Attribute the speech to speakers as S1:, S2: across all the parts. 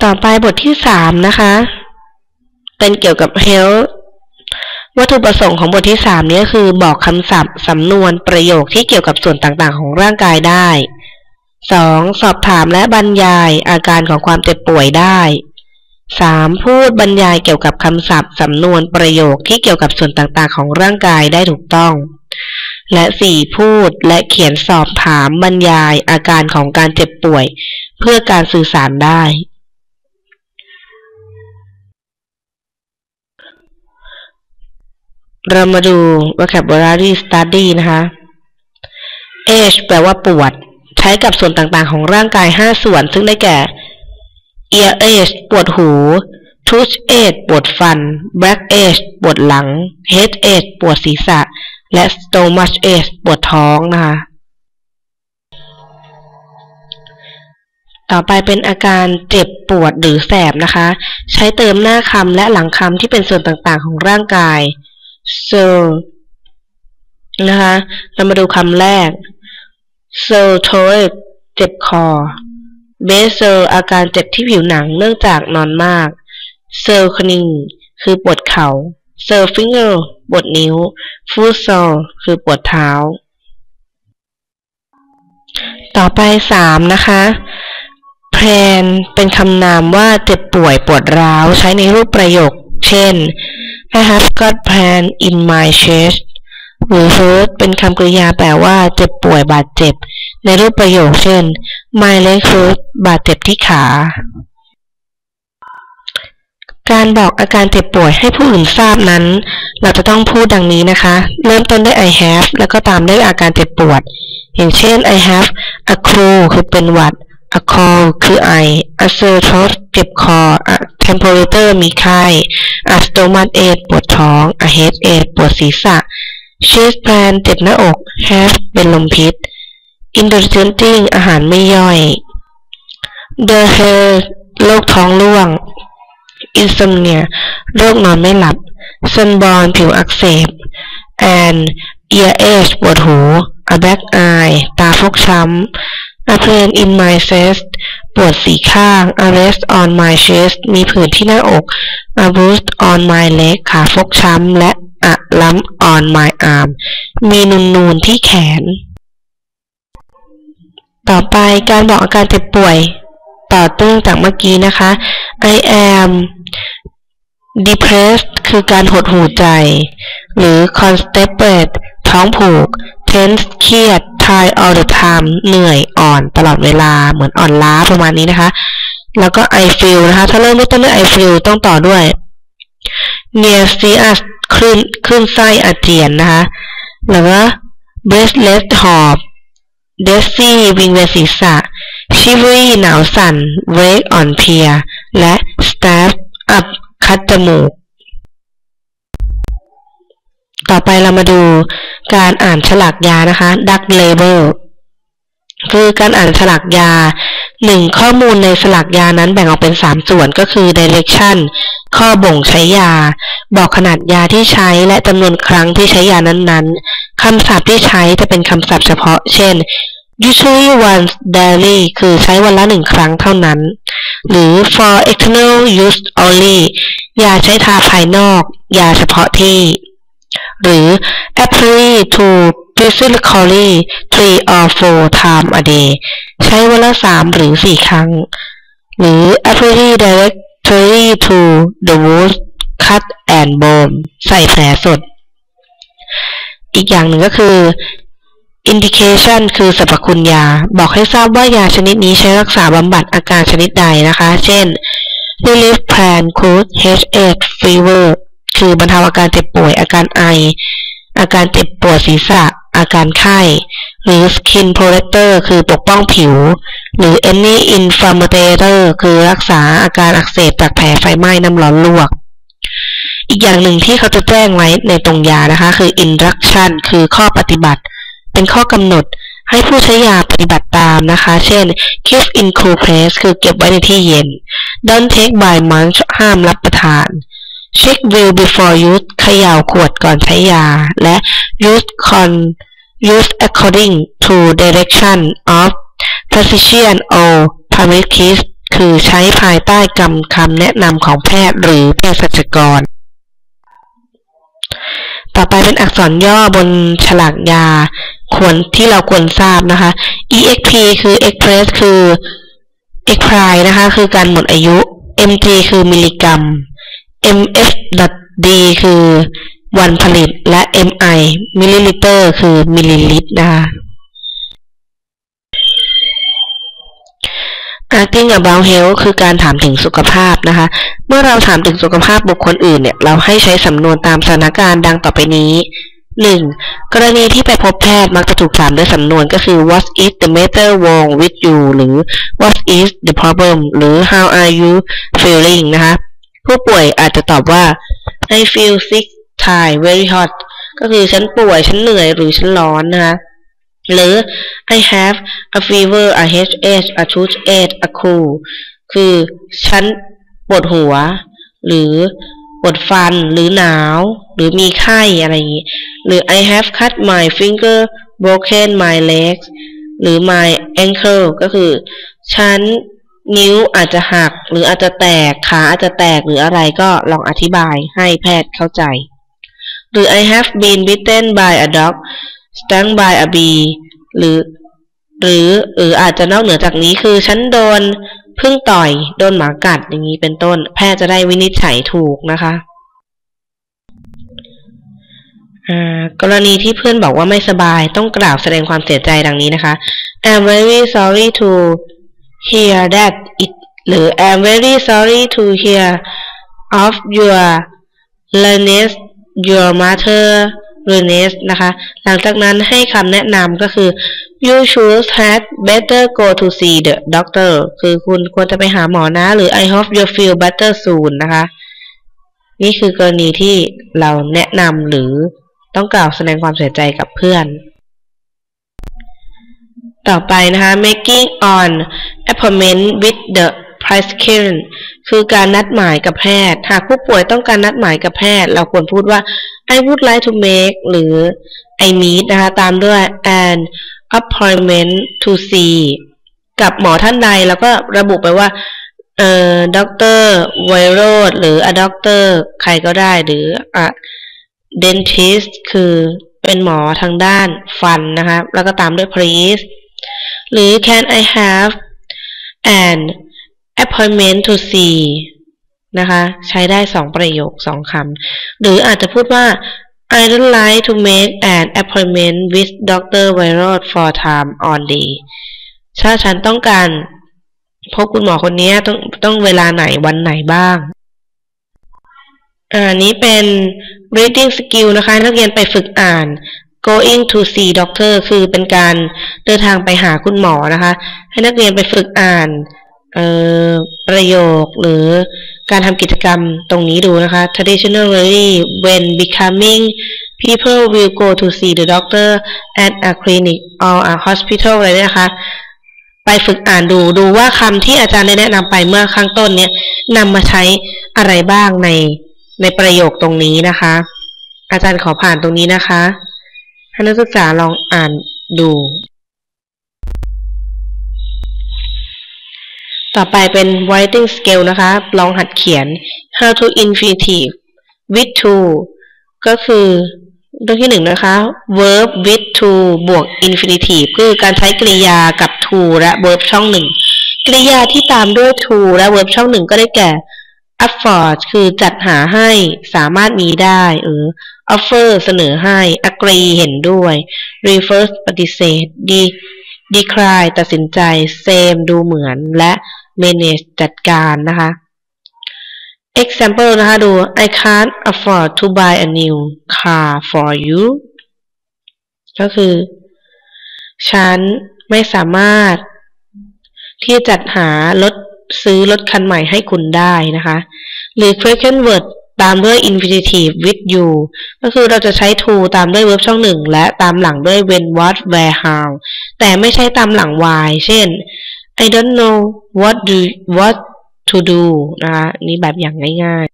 S1: ต่อไปบทที่สามนะคะ เป็นเกี่ยวกับ health วัตถุประสงค์ของบทที่สามนี้คือบอกคำศัพท์สำนวนประโยคที่เกี่ยวกับส่วนต่างๆ ของร่างกายได้ 2. สอบถามและบรรยายอาการของความเจ็บป่วยได้ 3. พูดบรรยายเกี่ยวกับคำศัพท์สำนวนประโยคที่เกี่ยวกับส่วนต่างๆ ของร่างกายได้ถูกต้อง และ 4. พูดและเขียนสอบถามบรรยายอาการของการเจ็บป่วย เพื่อการสื่อสารได้ เรามาดู vocabulary study นะคะ age แปลว่าปวด ใช้กับส่วนต่างๆ ของร่างกาย 5 ส่วน ซึ่งได้แก่ ear age ปวดหู tooth age ปวดฟัน back age ปวดหลัง head age ปวดศีรษะ และ stomach age ปวดท้องนะคะ ต่อไปเป็นอาการเจ็บปวดหรือแสบนะคะ ใช้เติมหน้าคำและหลังคำที่เป็นส่วนต่างๆ ของร่างกาย so นะคะ เรามาดูคำแรก so throat เจ็บคอ b a s e อาการเจ็บที่ผิวหนังเนื่องจากนอนมาก c e r c n i n g คือปวดเขา่า c e r finger ปวดนิ้ว foot sore คือปวดเท้า ต่อไปสามนะคะ p a n เป็นคำนามว่าเจ็บป่วยปวดร้าว ใช้ในรูปประโยค เช่น I have got pain in my chest หรือ hurt เป็นคำกริยาแปลว่า เจ็บป่วยบาดเจ็บ ในรูปประโยคเช่น my leg hurt บาดเจ็บที่ขา การบอกอาการเจ็บป่วยให้ผู้อื่นทราบนั้น เราจะต้องพูดดังนี้นะคะ เริ่มต้นด้วย I have แล้วก็ตามด้วยอาการเจ็บปวด อย่างเช่น I have a cold คือเป็นหวัด a cold คือไอ a sore throat เจ็บคอ a temperature มีไข้ a stomach ache ปวดท้อง a headache ปวดศีรษะ chest pain เจ็บหน้าอก have เป็นลมพิษ indigesting อาหารไม่ย่อย the hair โรคท้องร่วง insomnia โรคนอนไม่หลับ sunburn ผิวอักเสบ and ear ache ปวดหู a black eye ตาฟกช้ำ a pain in my chest ปวดสีข้าง a rest on my chest มีผื่นที่หน้าอก a bruise on my leg ขาฟกช้ำ และ a lump on my arm มีนูนนูนที่แขน ต่อไปการบอกอาการเจ็บป่วย ต่อตื้องจากเมื่อกี้นะคะ I am depressed คือการหดหู่ใจ หรือ constipated ท้องผูก tense เครียด tired all the time เหนื่อยอ่อนตลอดเวลาเหมือนอ่อนล้าประมาณนี้นะคะ แล้วก็ I feel นะคะ ถ้าเริ่มไม่ต้นด้วย I feel ต้องต่อด้วย nauseous คลื่นคลื่นไส้อาเจียนนะคะแล้วก็ breathless หอบ dizzy วิงเวียนศีรษะ shivery หนาวสั่น wake อ่อนเพียและ staff up คัดจมูก ต่อไปเรามาดูการอ่านฉลากยานะคะ duck label คือการอ่านฉลากยาหนึ่งข้อมูลในฉลากยานั้นแบ่งออกเป็นสามส่วนก็คือ direction ข้อบ่งใช้ยา บอกขนาดยาที่ใช้และจำนวนครั้งที่ใช้ยานั้นๆคำศัพท์ที่ใช้จะเป็นคำศัพท์เฉพาะ เช่น usually once daily คือใช้วันละหนึ่งครั้งเท่านั้น หรือ for external use only ยาใช้ทาภายนอก ยาเฉพาะที่ หรือ apply to physically three or four time a day ใช้วันละสามหรือสี่ครั้ง หรือ apply directly to the wound cut and bone ใส่แผลสด อีกอย่างหนึ่งก็คือ indication คือสรรพคุณยา บอกให้ทราบว่ายาชนิดนี้ใช้รักษาบำบัดอาการชนิดใดนะคะ เช่น relief plan could headache fever คือบรรเทาอาการเจ็บป่วย อาการไอ อาการเจ็บปวดศีรษะ อาการไข้ หรือ skin protector คือปกป้องผิว หรือ any inflammator คือรักษาอาการอักเสบจากแผลไฟไหม้น้ำร้อนลวก อีกอย่างหนึ่งที่เขาจะแจ้งไว้ในตรงยานะคะ คือ instruction คือข้อปฏิบัติ เป็นข้อกำหนดให้ผู้ใช้ยาปฏิบัติตามนะคะ เช่น keep in cool place คือเก็บไว้ในที่เย็น don't take by munch ห้ามรับประทาน check will before use เขย่าขวดก่อนใช้ยา และ use con use according to direction of physician or pharmacist คือใช้ภายใต้กำคำแนะนำของแพทย์หรือเภสัชกร ต่อไปเป็นอักษรย่อบนฉลากยา ควรที่เราควรทราบนะคะ exp คือ express คือ expire นะคะ คือการหมดอายุ mg คือมิลลิกรัม mf.d คือวันผลิตและ mi มิลลิลิตรคือมิลลิลิตรนะคะ asking about health คือการถามถึงสุขภาพนะคะ เมื่อเราถามถึงสุขภาพบุคคลอื่นเนี่ย เราให้ใช้สำนวนตามสถานการณ์ดังต่อไปนี้ 1. กรณีที่ไปพบแพทย์มักจะถูกถามด้วยสำนวนก็คือ what is the matter wrong with you หรือ what is the problem หรือ how are you feeling นะคะ ผู้ป่วยอาจจะตอบว่า I feel sick tired very hot ก็คือฉันป่วย ฉันเหนื่อยหรือฉันร้อนนะคะหรือ I have a fever a headache a toothache a cold คือฉันปวดหัว หรือปวดฟันหรือหนาว หรือมีไข้อะไรอย่างนี้หรือ I have cut my finger broken my legs หรือ my ankle ก็คือ ฉัน นิ้วอาจจะหักหรืออาจจะแตกขาอาจจะแตกหรืออะไรก็ลองอธิบายให้แพทย์เข้าใจ หรือ I have been bitten by a dog stung by a bee หรือ หรือหรืออาจจะนอกเหนือจากนี้คือฉันโดนพึ่งต่อยโดนหมากัดอย่างนี้เป็นต้น แพทย์จะได้วินิจฉัยถูกนะคะกรณีที่เพื่อนบอกว่าไม่สบายต้องกล่าวแสดงความเสียใจดังนี้นะคะ I'm very sorry to hear that it หรือ I'm very sorry to hear of your illness your mother illness นะคะ หลังจากนั้นให้คำแนะนำก็คือ you should had better go to see the doctor คือคุณควรจะไปหาหมอนะ หรือ I hope you feel better soon นะคะ นี่คือกรณีที่เราแนะนำหรือต้องกล่าวแสดงความเสียใจกับเพื่อน ต่อไปนะคะ making on appointment with the prescription คือการนัดหมายกับแพทย์ หากผู้ป่วยต้องการนัดหมายกับแพทย์ เราควรพูดว่า I would like to make หรือ I meet นะคะ ตามด้วย an appointment to see กับหมอท่านใดแล้วก็ระบุไปว่า เอ่อด็อกเตอร์ไวโรดหรืออะด็อกเตอร์ใครก็ได้หรืออะ dentist คือเป็นหมอทางด้านฟันนะคะ แล้วก็ตามด้วย please หรือ can I have an appointment to see นะคะ ใช้ได้สองประโยคสองคำ หรืออาจจะพูดว่า I would like to make an appointment with Dr. Virod for time on day ถ้าฉันต้องการพบคุณหมอคนนี้ต้องต้องเวลาไหนวันไหนบ้างอันนี้เป็น reading skill นะคะ นักเรียนไปฝึกอ่าน going to see doctor คือเป็นการเดินทางไปหาคุณหมอนะคะ ให้นักเรียนไปฝึกอ่านประโยคหรือการทำกิจกรรมตรงนี้ดูนะคะ traditionally when becoming people will go to see the doctor at a clinic or a hospital อะไรนะคะ ไปฝึกอ่านดูดูว่าคำที่อาจารย์ได้แนะนำไปเมื่อข้างต้นเนี้ยนำมาใช้อะไรบ้างในในประโยคตรงนี้นะคะ อาจารย์ขอผ่านตรงนี้นะคะ ให้นักศึกษาลองอ่านดู ต่อไปเป็น writing skill นะคะ ลองหัดเขียน how to infinitive with to ก็คือตัวที่หนึ่งนะคะ verb with to บวก infinitive คือการใช้กริยากับ to และ verb ช่องหนึ่งกริยาที่ตามด้วย to และ verb ช่องหนึ่งก็ได้แก่ afford คือจัดหาให้สามารถมีได้หรือ offer เสนอให้ agree เห็นด้วย reverse ปฏิเสธ d decline ตัดสินใจ same ดูเหมือน และ manage จัดการนะคะ example นะคะดู I can't afford to buy a new car for you ก็คือ ฉันไม่สามารถที่จัดหารถซื้อรถคันใหม่ให้คุณได้นะคะ หรือ question word ตามด้วย infinitive with you ก็คือเราจะใช้ to ตามด้วย verb ช่องหนึ่งและตามหลังด้วย when what where how แต่ไม่ใช่ตามหลัง why เช่น I don't know what do what to do นะคะนี่แบบอย่างง่าย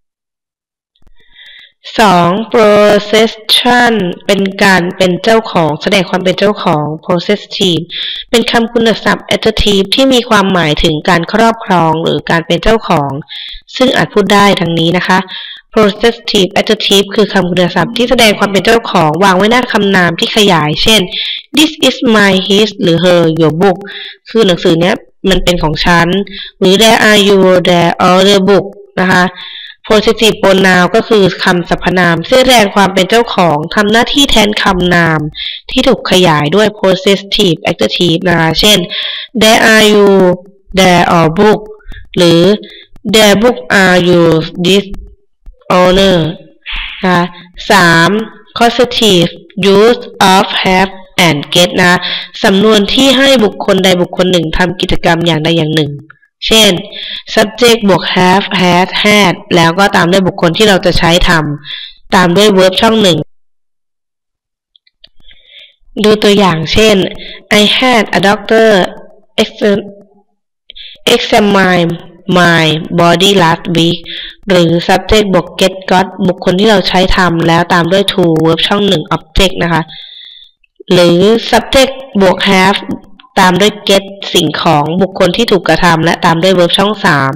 S1: 2. possession เป็นการเป็นเจ้าของแสดงความเป็นเจ้าของ possessive เป็นคำคุณศัพท์ adjective ที่มีความหมายถึงการครอบครองหรือการเป็นเจ้าของ ซึ่งอาจพูดได้ดังนี้นะคะ possessive adjective คือคำคุณศัพท์ที่แสดงความเป็นเจ้าของวางไว้หน้าคำนามที่ขยาย เช่น this is my his หรือ her your book คือหนังสือเนี้ยมันเป็นของฉัน หรือ there are you there are the book นะคะ possessive pronoun ก็คือคำสรรพนามแสดงความเป็นเจ้าของทำหน้าที่แทนคำนาม ที่ถูกขยายด้วย possessive adjective นะคะเช่น there are you there are book หรือ there book are you this honor นะคะสาม causative use of have and get นะสำนวนที่ให้บุคคลใดบุคคลหนึ่งทำกิจกรรมอย่างใดอย่างหนึ่ง เช่น subject บวก have had had แล้วก็ตามด้วยบุคคลที่เราจะใช้ทำตามด้วย verb ช่องหนึ่งดูตัวอย่างเช่น I had a doctor examine my body last week หรือ subject บวก get got บุคคลที่เราใช้ทำแล้วตามด้วย to verb ช่องหนึ่ง object นะคะ หรือ subject บวก have ตามด้วย get สิ่งของบุคคลที่ถูกกระทำและตามด้วย verb ช่องสาม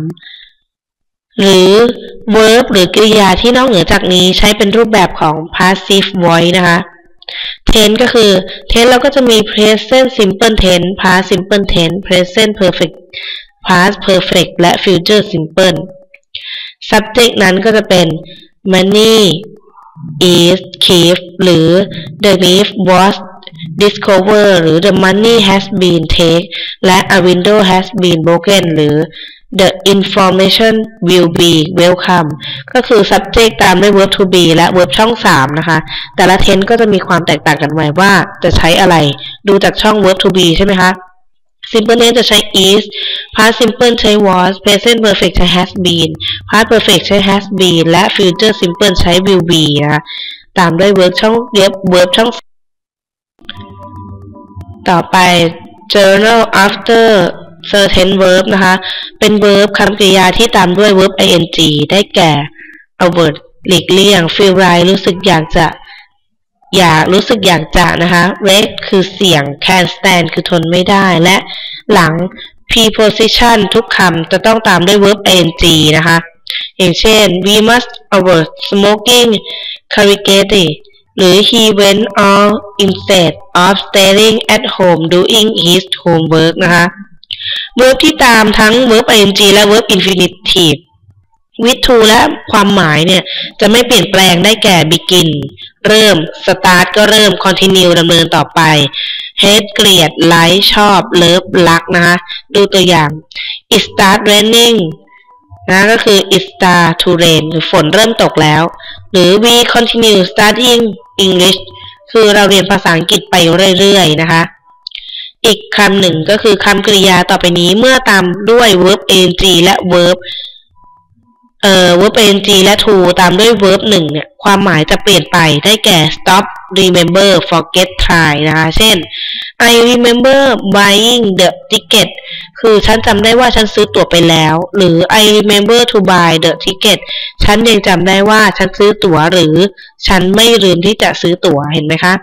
S1: หรือ verb หรือกริยาที่นอกเหนือจากนี้ใช้เป็นรูปแบบของ passive voice นะคะ tense ก็คือ tense เราก็จะมี present simple tense past simple tense present perfect past perfect และ future simple subject นั้นก็จะเป็น money is keep หรือ the thief was discover หรือ the money has been taken และ a window has been broken หรือ the information will be welcome ก็คือ subject ตามด้วย verb to be และ verb ช่อง 3 นะคะ แต่ละ tense ก็จะมีความแตกต่างกันไว้ว่าจะใช้อะไร ดูจากช่อง verb to be ใช่ไหมคะ simple tense จะใช้ is past simple ใช้ was present perfect ใช้ has been past perfect ใช้ has been และ future simple ใช้ will be นะตามด้วย verb ช่อง verb ช่อง ต่อไป journal after certain verb นะคะ เป็น verb คำกริยาที่ตามด้วย verb ing ได้แก่ avoid หลีกเลี่ยง feel right รู้สึกอยากจะ อยากรู้สึกอยากจะนะคะ rec คือเสียง can stand คือทนไม่ได้ และหลัง preposition ทุกคำจะต้องตามด้วย verb ing นะคะ อย่างเช่น we must avoid smoking c a r i g a t y หรือ he went out instead of staying at home doing his homework นะคะ verb ที่ตามทั้ง verb ing และ verb infinitive with to และความหมายเนี่ย จะไม่เปลี่ยนแปลงได้แก่ begin เริ่ม start ก็เริ่ม continue ดำเนินต่อไป hate เกลียด like ชอบ love รักนะคะ ดูตัวอย่าง it start raining นะก็คือ it start to rain หรือฝนเริ่มตกแล้ว หรือ we continue studying English คือเราเรียนภาษาอังกฤษไปเรื่อยๆ นะคะ อีกคำหนึ่งก็คือคำกริยาต่อไปนี้เมื่อตามด้วย verb ing และ verb เอ่อ verb ing และ to ตามด้วย verb หนึ่งเนี่ย ความหมายจะเปลี่ยนไปได้แก่ stop remember forget try นะคะ เช่น I remember buying the ticket คือฉันจำได้ว่าฉันซื้อตั๋วไปแล้ว หรือ I remember to buy the ticket ฉันยังจำได้ว่าฉันซื้อตั๋วหรือ ฉันไม่ลืมที่จะซื้อตั๋วเห็นไหมคะ